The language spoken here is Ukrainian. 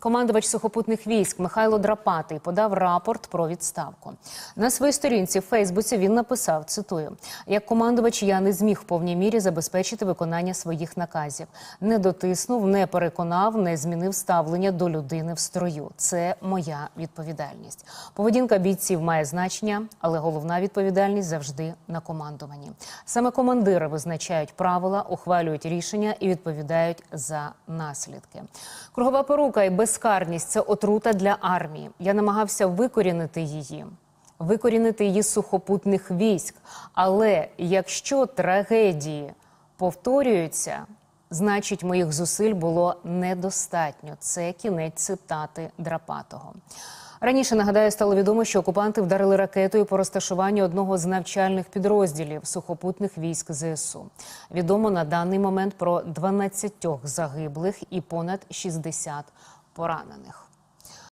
Командувач сухопутних військ Михайло Драпатий подав рапорт про відставку. На своїй сторінці в Фейсбуці він написав: цитую: як командувач я не зміг в повній мірі забезпечити виконання своїх наказів, не дотиснув, не переконав, не змінив ставлення до людини в строю. Це моя відповідальність. Поведінка бійців має значення, але головна відповідальність завжди на командуванні. Саме командири визначають правила, ухвалюють рішення і відповідають за наслідки. Кругова порука і безкарність це отрута для армії. Я намагався викорінити її. Викорінити її з сухопутних військ. Але якщо трагедії повторюються, значить моїх зусиль було недостатньо. Це кінець цитати Драпатого. Раніше нагадаю, стало відомо, що окупанти вдарили ракетою по розташуванню одного з навчальних підрозділів сухопутних військ ЗСУ. Відомо на даний момент про 12 загиблих і понад 60 поранених.